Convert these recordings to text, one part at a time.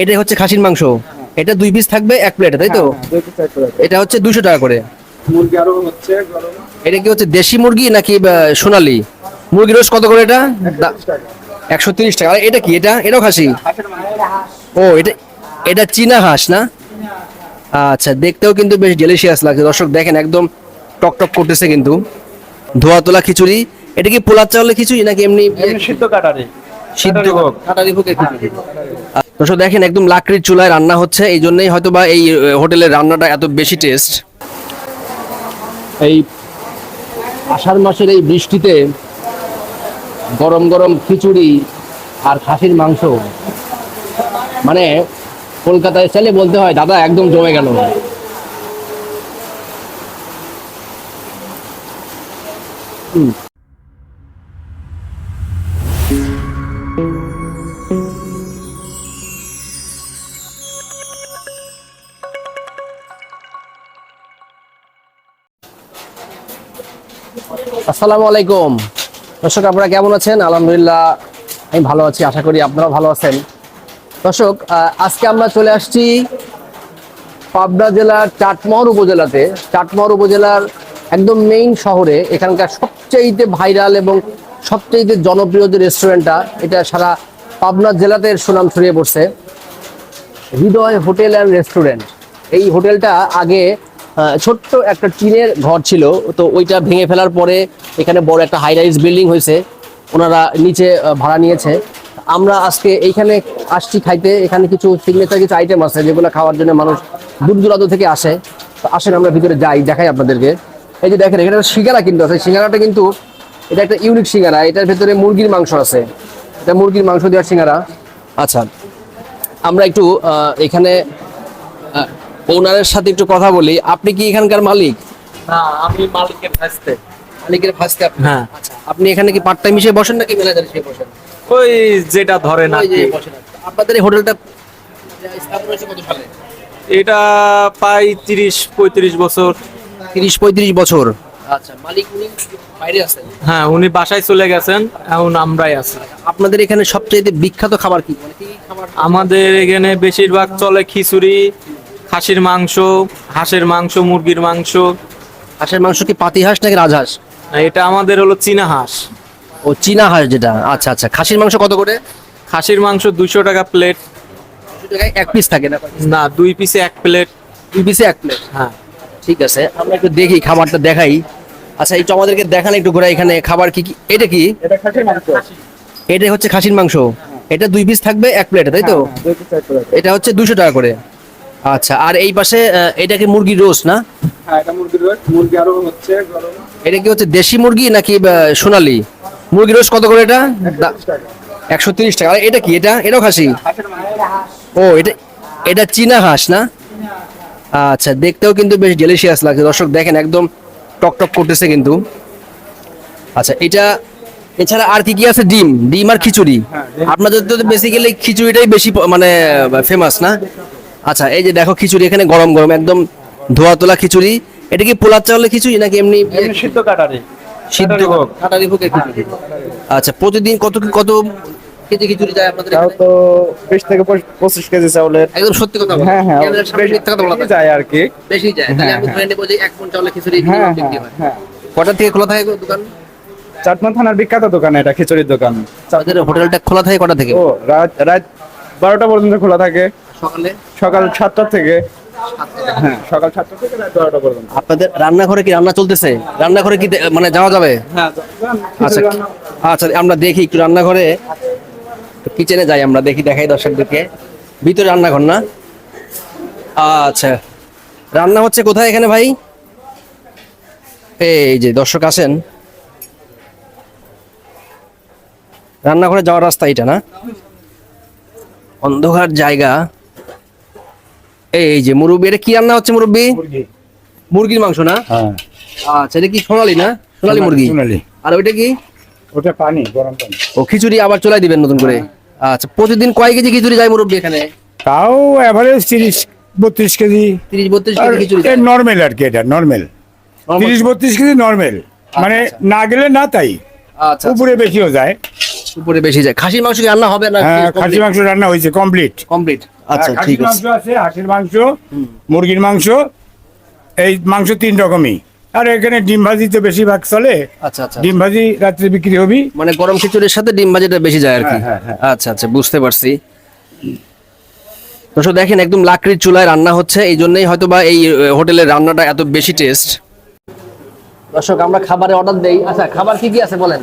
এটা হচ্ছে খাসির মাংস। এটা দুই পিস থাকবে এক প্লেটে তাই তো? এটা হচ্ছে দুশো টাকা করে। মুরগি আরও হচ্ছে এটা কি হচ্ছে দেশি মুরগি নাকি সোনালি? মুরগি রোজ কত করে এটা? একশো তিরিশ টাকা। আর এটা কি? এটা? এটাও খাসি? ও এটা এটা চীনা হাঁস না? আচ্ছা দেখতেও কিন্তু বেশ ডেলিশিয়াস লাগছে। দর্শক দেখেন একদম টক টক করতেছে কিন্তু। ধোয়া তোলা খিচুড়ি। এটা কি পোলার চাউলের খিচুড়ি নাকি এমনি সিদ্ধ কাটারি। সিদ্ধ কাটারি ভোগের খিচুড়ি? দর্শক, দেখেন একদম লাকড়ির চুলায় রান্না হচ্ছে, এই জন্যই হয়তো বা এই হোটেলের রান্নাটা এত বেশি টেস্ট এই আষাঢ় মাসের এই বৃষ্টিতে গরম গরম খিচুড়ি আর খাসির মাংস মানে কলকাতায় চাইলে বলতে হয়, দাদা একদম জমে গেল হুম। আসসালামু আলাইকুম। দর্শক, আপনারা কেমন আছেন? আলহামদুলিল্লাহ, আমি ভালো আছি, আশা করি আপনারাও ভালো আছেন। দর্শক আজকে আমরা চলে আসছি পাবনা জেলার চাটমোহর উপজেলাতে। চাটমহর উপজেলার একদম মেইন শহরে, এখানকার সবচেয়ে ভাইরাল এবং সবচেয়ে জনপ্রিয় যে রেস্টুরেন্টটা এটা সারা পাবনা জেলাতে সুনাম ছড়িয়ে পড়ছে। Hriday hotel and restaurant. এই হোটেলটা আগে ছোট্ট একটা টিনের ঘর ছিল। তো ওইটা ভেঙে ফেলার পরে এখানে বড় একটা হাই রাইজ বিল্ডিং হয়েছে। ওনারা নিচে ভাড়া নিয়েছে। আমরা আজকে এইখানে আসছি খাইতে। এখানে কিছু সিগনেচার কিছু আইটেম আছে যেগুলো খাওয়ার জন্য মানুষ দূর দূরান্ত থেকে আসে। তো আসেন আমরা ভিতরে যাই, দেখাই আপনাদেরকে। এই যে দেখেন, এখানে সিঙ্গারা কিন্তু আছে। সিঙ্গারাটা কিন্তু এটা একটা ইউনিক সিঙ্গারা। এটার ভেতরে মুরগির মাংস আছে। এটা মুরগির মাংস দেওয়ার সিঙ্গারা। আচ্ছা আমরা একটু এখানে ওনারের সাথে একটু কথা বলি। আপনি কি এখানকার মালিক? না আমি মালিকের মালিকের আপনি? হ্যাঁ। আচ্ছা আপনি এখানে কি পার্ট টাইম হিসেবে বসেন নাকি ম্যানেজার হিসেবে বসেন? ওই যেটা আর কি। আপনাদের এই হোটেলটা স্থাপন হয়েছে কত সালে? এটা প্রায় তিরিশ পঁয়ত্রিশ বছর। তিরিশ পঁয়ত্রিশ বছর। আচ্ছা মালিক উনি বাইরে আছেন? হ্যাঁ উনি বাসায় চলে গেছেন এখন আমরাই আছি। আপনাদের এখানে সবচেয়ে বিখ্যাত খাবার কি? মানে আমাদের এখানে বেশিরভাগ চলে খিচুড়ি খাসির মাংস হাঁসের মাংস মুরগির মাংস। হাঁসের মাংস কি পাতি হাঁস নাকি রাজহাঁস? এটা আমাদের হলো চীনা হাঁস। ও চীনা হাঁস যেটা। আচ্ছা আচ্ছা। খাসির মাংস কত করে? খাসির মাংস দুশো টাকা প্লেট এক পিস থাকে না? না দুই পিসে এক প্লেট দুই পিসে এক প্লেট হ্যাঁ। ঠিক আছে আমরা একটু দেখি খাবারটা দেখাই। আচ্ছা একটু আমাদেরকে দেখান একটু ঘোরা এখানে খাবার কি কি এটা কি? এটা খাসির মাংস। এটা হচ্ছে খাসির মাংস। এটা দুই পিস থাকবে এক প্লেটে তাই তো? এটা হচ্ছে দুশো টাকা করে। আচ্ছা আর এই পাশে এটা কি মুরগির রোস্ট না? হ্যাঁ এটা মুরগির রোস্ট মুরগি আরও হচ্ছে গরম। এটা কি হচ্ছে দেশি মুরগি নাকি সোনালী? মুরগির রোস্ট কত করে এটা? একশো তিরিশ টাকা। আর এটা কি? এটা এটাও খাসি? ও এটা এটা চীনা হাঁস না? আচ্ছা দেখতেও কিন্তু বেশ ডেলিশিয়াস লাগছে। দর্শক দেখেন একদম টক টক করতেছে কিন্তু। আচ্ছা এটা এছাড়া আর কি কি আছে? ডিম ডিম আর খিচুড়ি। আপনাদের তো বেসিক্যালি খিচুড়িটাই বেশি মানে ফেমাস না? আচ্ছা এই যে দেখো খিচুড়ি এখানে গরম গরম একদম ধোয়া তোলা খিচুড়ি। এটা কি পোলার চাউলের খিচুড়ি নাকি এমনি সিদ্ধ কাটারি। সিদ্ধ কাটারি ভোগ। আচ্ছা প্রতিদিন কত কি- কত কেজি খিচুড়ি যায় আপনাদের তাও? তো বিশ থেকে পঁচিশ- পঁচিশ কেজি চাউলের। একদম সত্যি কথা হ্যাঁ হ্যাঁ বেশি কথা বলা। যায়। আর কি। বেশি যায়। তাহলে আমি ধরে নেব যে এক চাউলের খিচুড়ি হ্যাঁ হ্যাঁ হয়। কটার থেকে খোলা থাকে দোকান? চাটমা থানার বিখ্যাত দোকান এটা খিচুড়ির দোকান। আমাদের হোটেলটা খোলা থাকে কটা থেকে? ও রাত রাত বারোটা পর্যন্ত খোলা থাকে। সকালে? সকাল সাতটা থেকে। হ্যাঁ সকাল সাতটা থেকে রাত বারোটা পর্যন্ত। আপনাদের রান্নাঘরে কি রান্না চলতেছে? রান্নাঘরে কি দে- মানে যাওয়া যাবে? হ্যাঁ আচ্ছা আচ্ছা আমরা দেখি একটু রান্নাঘরে। কিচেনে যাই আমরা দেখি দেখাই দর্শকদেরকে। ভিতরে রান্নাঘর না? আচ্ছা রান্না হচ্ছে কোথায় এখানে ভাই? এই যে দর্শক আছেন। রান্নাঘরে যাওয়ার রাস্তা এটা না? অন্ধকার জায়গা। এই যে মুরব্বী এটা কি রান্না হচ্ছে মুরব্বী? মুরগির মাংস না? হ্যাঁ। আচ্ছা এটা কি সোনালি না? সোনালি মুরগি? আর ওইটা কি? ওটা পানি গরম পানি। ও খিচুড়ি আবার চলাই দিবেন নতুন করে? আচ্ছা প্রতিদিন কয় কেজি খিচুড়ি যায় মুরব্বী এখানে? তাও অ্যাভারেজ তিরিশ বত্রিশ কেজি। তিরিশ বত্রিশ কেজি খিচুড়ি। নর্মেল আর কি এটা নর্মেল তিরিশ বত্রিশ কেজি নর্মেল মানে না গেলে না তাই। আচ্ছা আচ্ছা। উপরে বেশিও যায়। উপরে বেশি যায়। খাসির মাংস কি রান্না হবে না হ্যাঁ খাসি মাংস রান্না হয়েছে কমপ্লিট কমপ্লিট আচ্ছা ঠিক খাসির আছে মাংস আছে। হাঁসের মাংস মুরগির মাংস এই মাংস তিন রকমই। আর এখানে ডিম ভাজি তো বেশিরভাগ চলে। আচ্ছা আচ্ছা। ডিম ভাজি রাত্রে বিক্রি হবি। মানে গরম খিচুড়ির সাথে ডিম ভাজিটা বেশি যায় আর কি? হ্যাঁ, হ্যাঁ, আচ্ছা আচ্ছা বুঝতে পারছি। দর্শক দেখেন একদম লাকড়ির চুলায় রান্না হচ্ছে এই জন্যই হয়তো বা এই হোটেলের রান্নাটা এত বেশি টেস্ট দর্শক আমরা খাবারের অর্ডার দেই। আচ্ছা খাবার কি কি আছে বলেন?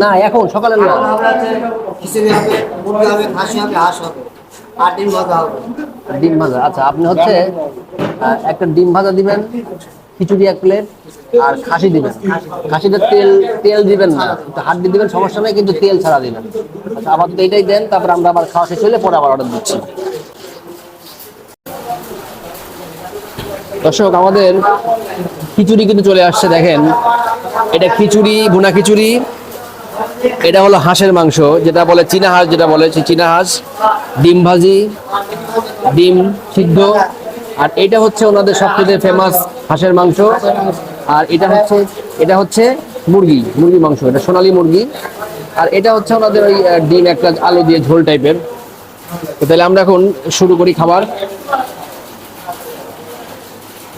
না এখন সকালে না। ডিম ভাজা আচ্ছা আপনি হচ্ছে একটা ডিম ভাজা দিবেন খিচুড়ি এক প্লেট আর খাসি দিবেন। খাসিটা তেল তেল দিবেন না। হাড্ডি দিবেন সমস্যা নেই কিন্তু তেল ছাড়া দিবেন। আচ্ছা আপাতত এইটাই দেন তারপর আমরা আবার খাওয়া শেষ হলে পরে আবার অর্ডার দিচ্ছি। দর্শক আমাদের খিচুড়ি কিন্তু চলে আসছে দেখেন। এটা খিচুড়ি ভুনা খিচুড়ি। এটা হলো হাঁসের মাংস, যেটা বলে চীনা হাঁস, যেটা বলে চীনা হাঁস, ডিম ভাজি, ডিম সিদ্ধ। আর এটা হচ্ছে ওনাদের সবথেকে ফেমাস হাঁসের মাংস। আর এটা হচ্ছে এটা হচ্ছে মুরগি মুরগি মাংস, এটা সোনালি মুরগি। আর এটা হচ্ছে ওনাদের ওই ডিম একটা আলু দিয়ে ঝোল টাইপের। তাহলে আমরা এখন শুরু করি খাবার।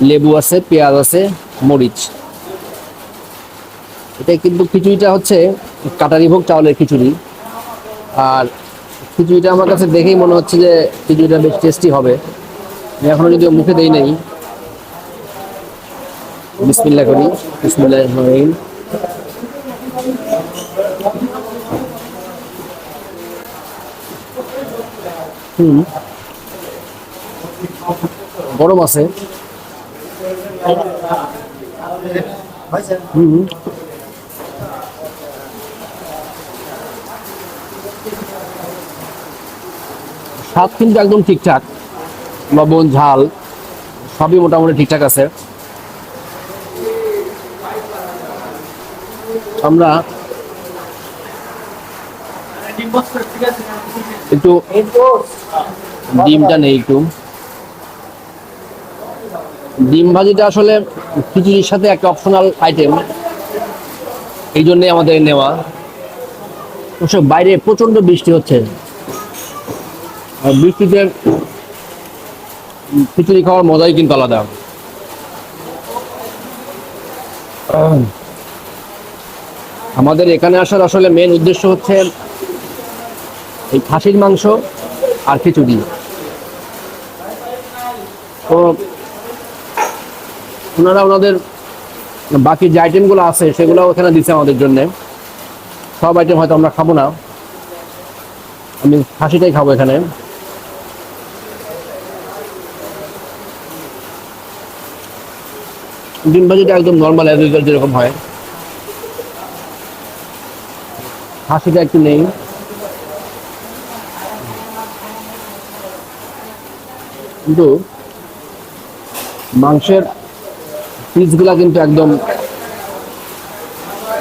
লেবু আছে, পেঁয়াজ আছে, মরিচ। এটা কিন্তু খিচুড়িটা হচ্ছে কাটারি ভোগ, চাউলের খিচুড়ি। আর খিচুড়িটা আমার কাছে দেখেই মনে হচ্ছে যে খিচুড়িটা বেশ টেস্টি হবে। এখনও যদিও মুখে দেই নাই। বিসমিল্লা করি বিসমিল্লাহ রহিম। হুম। গরম আছে। হুম। স্বাদ কিন্তু একদম ঠিকঠাক। লবণ ঝাল, সবই মোটামুটি ঠিকঠাক আছে। আমরা একটু ডিমটা নেই একটু। ডিম ভাজিটা আসলে খিচুড়ির সাথে একটা অপশনাল আইটেম এই জন্যই আমাদের নেওয়া। বাইরে প্রচণ্ড বৃষ্টি হচ্ছে। আর বৃষ্টিতে খিচুড়ি খাওয়ার মজাই কিন্তু আলাদা। আমাদের এখানে আসার আসলে মেন উদ্দেশ্য হচ্ছে এই খাসির মাংস আর খিচুড়ি। তো ওনারা ওনাদের বাকি যে আইটেমগুলো আছে সেগুলো ওখানে দিচ্ছে আমাদের জন্য। সব আইটেম হয়তো আমরা খাব না। আমি খাসিটাই খাব এখানে। ডিম ভাজিটা একদম নর্মাল অ্যাজ যেরকম হয়। হাসিটা একটু নেই। কিন্তু মাংসের পিসগুলা কিন্তু একদম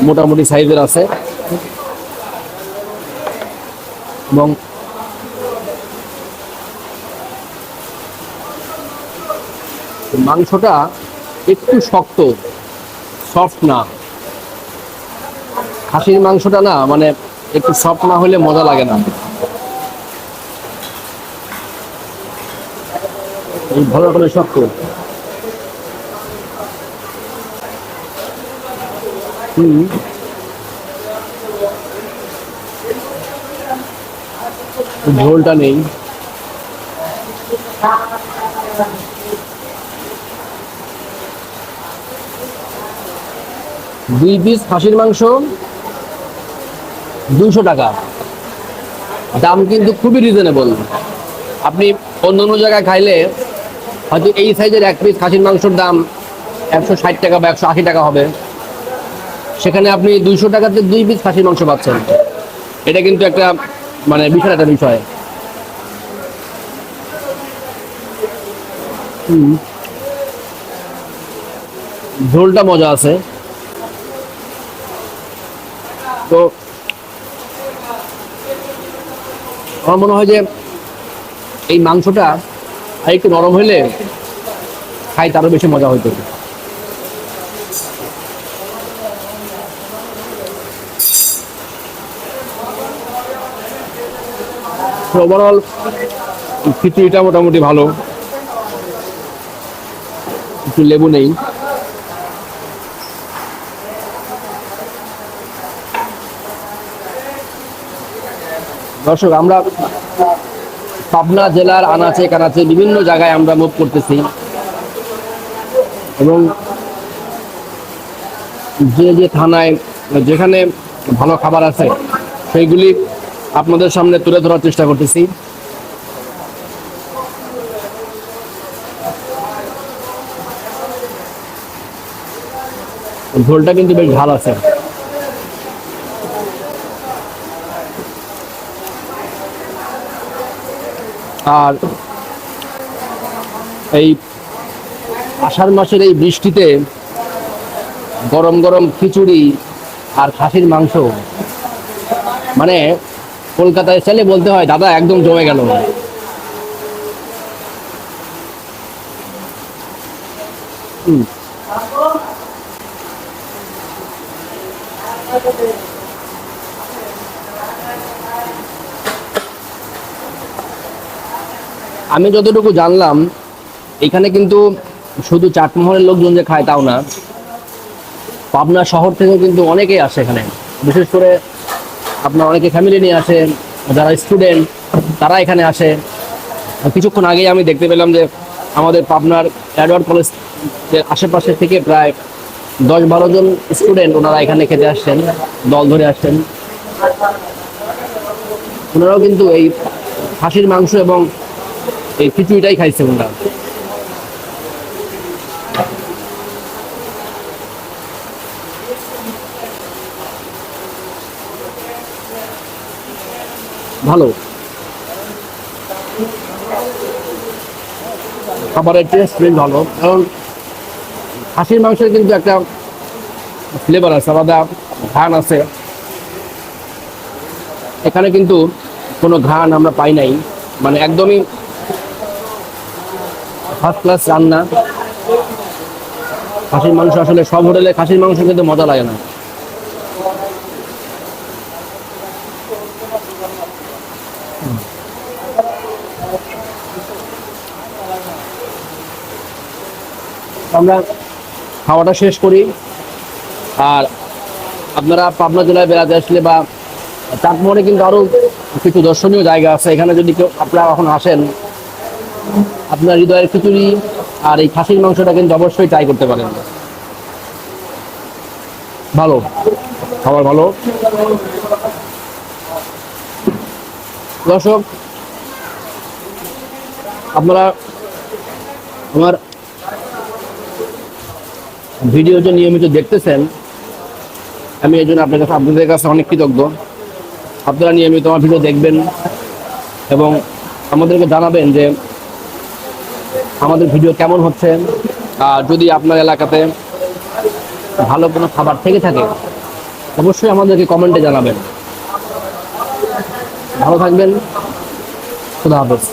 মোটামুটি সাইজের আছে। এবং মাংসটা একটু শক্ত সফট না। খাসির মাংসটা না মানে একটু সফট না হলে মজা লাগে না। ভালো করে শক্ত। হুম। ঝোলটা নেই। দুই পিস খাসির মাংস দুশো টাকা। দাম কিন্তু খুবই রিজনেবল আপনি অন্য অন্য জায়গায় খাইলে হয়তো এই সাইজের এক পিস খাসির মাংসর দাম একশো ষাট টাকা বা একশো আশি টাকা হবে। সেখানে আপনি দুইশো টাকাতে দুই পিস খাসির মাংস পাচ্ছেন। এটা কিন্তু একটা মানে বিশাল একটা বিষয়। ঝোলটা মজা আছে। তো আমার মনে হয় যে এই মাংসটা আর একটু নরম হলে খাই তারও বেশি মজা হইতো। ওভারঅল খিচুড়িটা মোটামুটি ভালো। একটু লেবু নেই। দর্শক, আমরা পাবনা জেলার আনাচে কানাচে বিভিন্ন জায়গায় আমরা মুভ করতেছি। এবং যে যে থানায়, যেখানে ভালো খাবার আছে, সেইগুলি আপনাদের সামনে তুলে ধরার চেষ্টা করতেছি। ঝোলটা কিন্তু বেশ ভালো আছে। আর এই আষাঢ় মাসের এই বৃষ্টিতে গরম গরম খিচুড়ি আর খাসির মাংস মানে কলকাতায় চাইলে বলতে হয়, দাদা, একদম জমে গেল হুম। আমি যতটুকু জানলাম, এখানে কিন্তু শুধু চাটমোহরের লোকজন যে খায় তাও না, পাবনা শহর থেকেও কিন্তু অনেকেই আসে এখানে। বিশেষ করে আপনার অনেকে ফ্যামিলি নিয়ে আসে, যারা স্টুডেন্ট তারা এখানে আসে। কিছুক্ষণ আগেই আমি দেখতে পেলাম যে আমাদের পাবনার অ্যাডওয়ার্ড কলেজ আশেপাশে থেকে প্রায় দশ বারো জন স্টুডেন্ট ওনারা এখানে খেতে আসছেন, দল ধরে আসছেন। ওনারাও কিন্তু এই খাসির মাংস এবং এই খিচুড়িটাই খাইছে ওনারা ভালো। খাবারের টেস্ট বেশ ভালো, কারণ খাসির মাংসের কিন্তু একটা ফ্লেভার আছে, আলাদা ঘান আছে। এখানে কিন্তু কোনো ঘান আমরা পাই নাই। মানে একদমই ফার্স্ট ক্লাস রান্না। খাসির মাংস আসলে সব হোটেলে খাসির মাংস কিন্তু মজা লাগে না। আমরা খাওয়াটা শেষ করি। আর আপনারা পাবনা জেলায় বেড়াতে আসলে বা চাটমোহরে কিন্তু আরও কিছু দর্শনীয় জায়গা আছে। এখানে যদি কেউ আপনারা এখন আসেন আপনার হৃদয়ের খিচুড়ি আর এই খাসির মাংসটা কিন্তু অবশ্যই ট্রাই করতে পারেন। ভালো। খাবার ভালো। দর্শক, আপনারা আমার ভিডিও যে নিয়মিত দেখতেছেন, আমি এই জন্য আপনার কাছে আপনাদের কাছে অনেক কৃতজ্ঞ। আপনারা নিয়মিত আমার ভিডিও দেখবেন এবং আমাদেরকে জানাবেন যে আমাদের ভিডিও কেমন হচ্ছে? আর যদি আপনার এলাকাতে ভালো কোনো খাবার থেকে থাকে, অবশ্যই আমাদেরকে কমেন্টে জানাবেন। ভালো থাকবেন। খুদা হাফেজ।